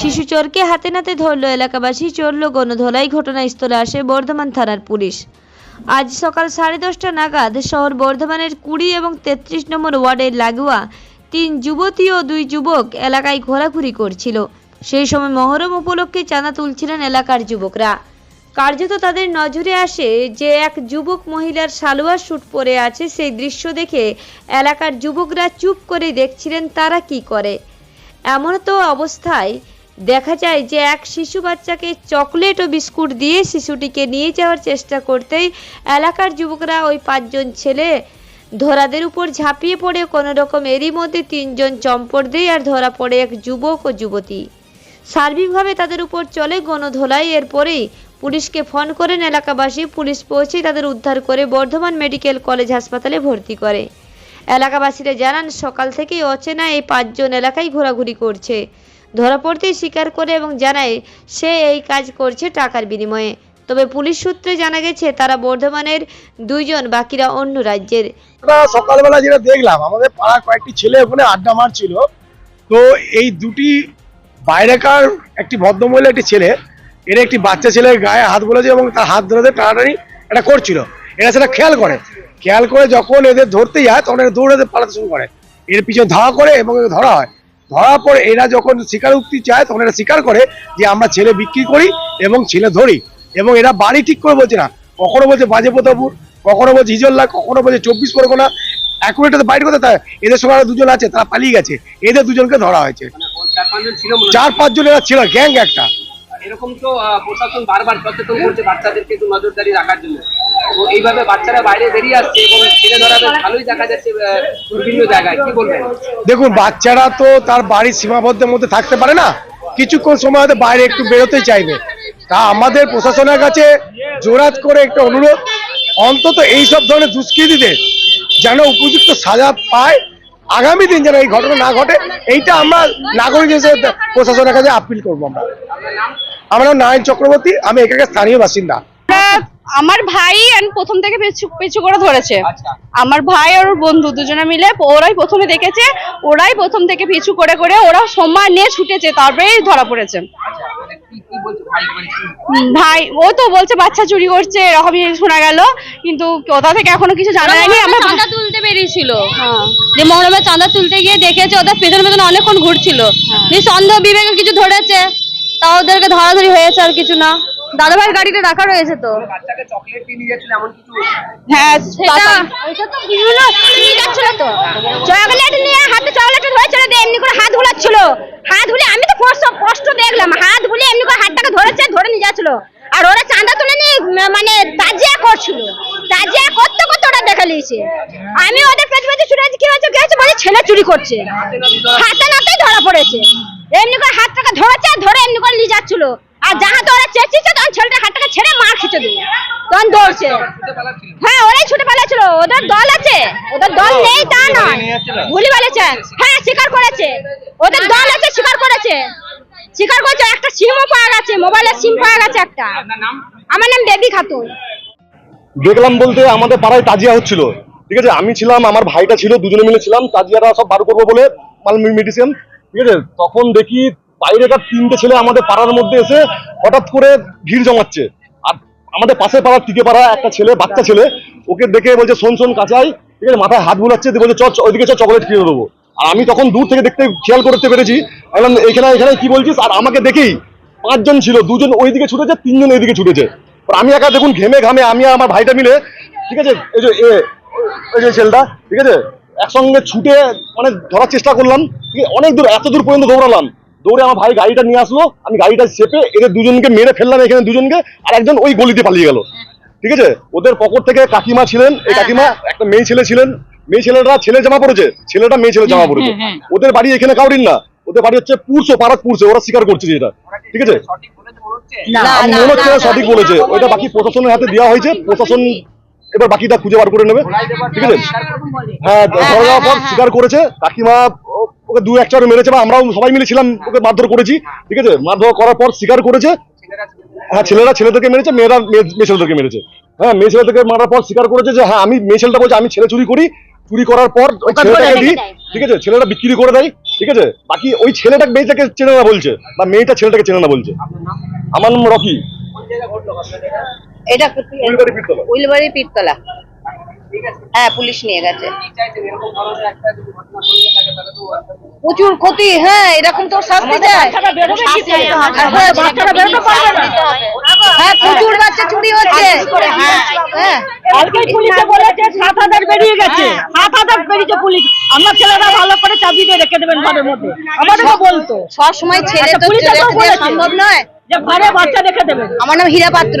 চোরকে হাতে নাতে ধরল এলাকাবাসী, চড়ল গণধোলাই ঘটনাস্থলে আসে বর্ধমান থানার পুলিশ। আজ সকাল সাড়ে দশটা নাগাদ শহর বর্ধমানের কুড়ি এবং তেত্রিশ নম্বর ওয়ার্ডের লাগোয়া তিন যুবতী ও দুই যুবক এলাকায় ঘোরাঘুরি করছিল। সেই সময় মহরম উপলক্ষে চাঁদা তুলছিলেন এলাকার যুবকরা। কার্যত তাদের নজরে আসে যে এক যুবক মহিলার সালোয়ার স্যুট পরে আছে। সেই দৃশ্য দেখে এলাকার যুবকরা চুপ করে দেখছিলেন তারা কি করে। এমন তো অবস্থায় দেখা যায় যে এক শিশু বাচ্চাকে চকলেট ও বিস্কুট দিয়ে শিশুটিকে নিয়ে যাওয়ার চেষ্টা করতেই এলাকার যুবকরা ওই পাঁচজন ছেলে ধরাদের উপর ঝাঁপিয়ে পড়ে। কোনো রকম এরই মধ্যে তিনজন চম্পট দেয় আর ধরা পড়ে এক যুবক ও যুবতী। সার্বিকভাবে তাদের উপর চলে গণধোলাই। এরপরেই পুলিশকে ফোন করেন এলাকাবাসী। পুলিশ পৌঁছে তাদের উদ্ধার করে বর্ধমান মেডিকেল কলেজ হাসপাতালে ভর্তি করে। এলাকাবাসীরা জানান, সকাল থেকেই অচেনা এই পাঁচজন এলাকায় ঘোরাঘুরি করছে। ধরা পড়তেই স্বীকার করে এবং জানায়, সে এই কাজ করছে টাকার বিনিময়ে। তবে পুলিশ সূত্রে জানা গেছে, তারা বর্ধমানের দুইজন, বাকিরা অন্য রাজ্যের। আমরা সকালবেলা যেটা দেখলাম, আমাদের পাড়ার কয়েকটি ছেলে ওখানে আড্ডা মারছিল। তো এই দুটি বাইরেকার একটি ভদ্রমহিলা, একটি ছেলে, এর একটি বাচ্চা ছেলের গায়ে হাত বলেছে এবং তার হাত ধরে টানাটানি এটা করছিল। এরা সেটা খেয়াল করে। খেয়াল করে যখন এদের ধরতে যায়, তখন এরা দৌড়াতে পালাতে শুরু করে। এর পিছনে ধাওয়া করে এবং ধরা হয়। ধরার পরে এরা যখন স্বীকারোক্তি চায় তখন এরা স্বীকার করে যে আমরা ছেলে বিক্রি করি এবং ছেলে ধরি এবং এরা বাড়ি ঠিক করে বলছে না। কখনো বলছে বাজে প্রতাপুর কখনো বলছে হিজল্লা কখনো বলছে চব্বিশ পরগনা। অ্যাকুরেটে বাইরে কথা তাই এদের সঙ্গে আরও দুজন আছে তারা পালিয়ে গেছে। এদের দুজনকে ধরা হয়েছে। চার পাঁচজন ছিল মনে। চার পাঁচজন এরা ছিল গ্যাং একটা। এরকম তো প্রশাসন বারবার সচেতন করছে বাচ্চাদেরকে একটু নজরদারি রাখার জন্য। তো এইভাবে বাচ্চারা বাইরে বেরিয়ে আসছে এবং ছেলে ধরা ভালোই দেখা যাচ্ছে বিভিন্ন জায়গায়। কি বলবেন? দেখুন বাচ্চারা তো তার বাড়ির সীমাবদ্ধের মধ্যে থাকতে পারে না। কিছুক্ষণ সময় হয়তো বাইরে একটু বেরোতে চাইবে। তা আমাদের প্রশাসনের কাছে জোরাত করে একটা অনুরোধ অন্তত এই সব ধরনের দুষ্কৃতীদের যেন উপযুক্ত সাজা পায়। আগামী দিন যেন এই ঘটনা না ঘটে এইটা আমরা নাগরিক হিসেবে প্রশাসনের কাছে আপিল করব আমরা। আমার নাম নারায়ণ চক্রবর্তী আমি এখানকার স্থানীয় বাসিন্দা। আমরা- আমার ভাই প্রথম থেকে পিছু পিছু করে ধরেছে। আচ্ছা। আমার ভাই আর ওর বন্ধু দুজনে মিলে ওরাই প্রথমে দেখেছে ওরাই প্রথম থেকে পিছু করে করে ওরা সময় নিয়ে ছুটেছে তারপরেই ধরা পড়েছে। আচ্ছা মানে কি কি বলছে ভাই ও তো বলছে বাচ্চা চুরি করছে এরকমই শোনা গেল কিন্তু কোথা থেকে এখনও কিছু জানা যায়নি আমরা চাঁদা তুলতে বেরিয়েছিল। হ্যাঁ। যে মহরমে চাঁদা তুলতে গিয়ে দেখেছে ওদের পেছনে পেছনে অনেকক্ষণ ঘুরছিল। যে সন্দেহ বিবেকে কিছু ধরেছে। তা ওদেরকে ধরাধরি হয়েছে আর কিছু না। দাদা ভাইয়ের গাড়িটা রাখা রয়েছে তো। হ্যাঁ সেটা বিভিন্ন নিয়ে যাচ্ছিল তো। চকলেট নিয়ে হাতে চকলেট ধরেছিল দিয়ে এমনি করে হাত ঘোলাচ্ছিল হাত আমি তো কষ্ট কষ্ট দেখলাম হাত এমনি করে হাতটাকে ধরেছে ধরে নিয়ে যাচ্ছিল। আর ওরা চাঁদা তুলে নিয়ে মানে তাজিয়া করছিল। তাজিয়া করতে করতে ওরা দেখে নিয়েছে। আমি ওদের পেছনে ছুটে কি হয়েছে কি হয়েছে বলে ছেলে চুরি করছে। হাতে নাতেই ধরা পড়েছে। এমনি করে হাতটাকে ধরেছে ধরে এমনি করে নিয়ে যাচ্ছিল। আর যাহা তো ওরা চেঁচিয়েছে তখন ছেলেটা হাতটাকে ছেড়ে মার খেতে দিল। তখন দৌড়ছে। হ্যাঁ ওরাই ছুটে পালাচ্ছিল। ওদের দল আছে। ওদের দল নেই তা নয়। ভুলি বলেছে হ্যাঁ স্বীকার করেছে। ওদের দল আছে স্বীকার করেছে। স্বীকার করেছে একটা সিমও পাওয়া গেছে মোবাইলের সিম পাওয়া গেছে একটা। আমার নাম বেবি খাতুন। দেখলাম বলতে আমাদের পাড়ায় তাজিয়া হচ্ছিল। ঠিক আছে আমি ছিলাম আমার ভাইটা ছিল দুজনে মিলে ছিলাম। তাজিয়ারা সব বার করব বলে মাল মেডিসিন ঠিক আছে? তখন দেখি বাইরেকার তিনটে ছেলে আমাদের পাড়ার মধ্যে এসে হঠাৎ করে ভিড় জমাচ্ছে। আর আমাদের পাশে পাড়ার টিকে পাড়া একটা ছেলে, বাচ্চা ছেলে, ওকে দেখে বলছে, শোন শোন, কাঁচাই, ঠিক আছে? মাথায় হাত বুলাচ্ছে বলছে চ, ওইদিকে চ চকলেট কিনে দেবো। আর আমি তখন দূর থেকে দেখতে খেয়াল করতে পেরেছি, বললাম এখানে এখানে কি বলছিস? আর আমাকে দেখেই পাঁচজন ছিল, দুজন ওইদিকে ছুটেছে, তিনজন এইদিকে ছুটেছে। আমি একা দেখুন ঘেমে ঘামে, আমি আমার ভাইটা মিলে, ঠিক আছে? এই যে এই যে ছেলেটা, ঠিক আছে? একসঙ্গে ছুটে মানে ধরার চেষ্টা করলাম ঠিক আছে? অনেক দূর এত দূর পর্যন্ত দৌড়ালাম। দৌড়ে আমার ভাই গাড়িটা নিয়ে আসলো আমি গাড়িটা চেপে এদের দুজনকে মেরে ফেললাম এখানে দুজনকে আর একজন ওই গলিতে পালিয়ে গেল। ঠিক আছে? ওদের পকর থেকে কাকিমা ছিলেন এই কাকিমা একটা মেয়ে ছেলে ছিলেন। মেয়ে ছেলেটা ছেলে জামা পড়েছে ছেলেটা মেয়ে ছেলে জামা পড়েছে ওদের বাড়ি এখানে কাউরিন না। ওদের বাড়ি হচ্ছে পুরসো পাড়াত পুরসো ওরা স্বীকার করছে যেটা। ঠিক আছে? মনে হচ্ছে সঠিক বলেছে। ওইটা বাকি প্রশাসনের হাতে দেওয়া হয়েছে। প্রশাসন এবার বাকিটা খুঁজে বার করে নেবে। ঠিক আছে? হ্যাঁ ধরে যাওয়ার পর স্বীকার করেছে। কাকিমা ওকে দু একটা মেরেছে বা আমরাও সবাই মিলে ছিলাম ওকে মারধর করেছি। ঠিক আছে? মারধর করার পর স্বীকার করেছে। হ্যাঁ ছেলেরা ছেলেদেরকে মেরেছে মেয়েরা মেয়ে মেয়ে ছেলেদেরকে মেরেছে। হ্যাঁ মেয়ে ছেলেদেরকে মারার পর স্বীকার করেছে যে হ্যাঁ আমি মেয়ে ছেলেটা বলছে আমি ছেলে চুরি করি। চুরি করার পর ওই ছেলেটাকে দিই ঠিক আছে? ছেলেটা বিক্রি করে দেয়। ঠিক আছে? বাকি ওই ছেলেটা মেয়েটাকে চেনে না বলছে বা মেয়েটা ছেলেটাকে চেনে না বলছে। আমার নাম রকি। এটা উইলবাড়ি পীরতলা? হ্যাঁ পুলিশ নিয়ে গেছে। প্রচুর ক্ষতি হ্যাঁ এরকম তো শাস্তি দেয়। হ্যাঁ। হ্যাঁ প্রচুর বাচ্চা চুরি হচ্ছে। হ্যাঁ কালকেই পুলিশে বলেছে সাত হাজার বেরিয়ে গেছে। সাত হাজার বেরিয়েছে পুলিশ। আমার ছেলেরা ভালো করে চাবি দিয়ে রেখে দেবেন ঘরের মধ্যে। আমাদেরকে বলতো সব সময় ছেলে আচ্ছা, তো। সম্ভব নয়। যে ঘরে বাচ্চা রেখে দেবেন। আমার নাম হীরা পাত্র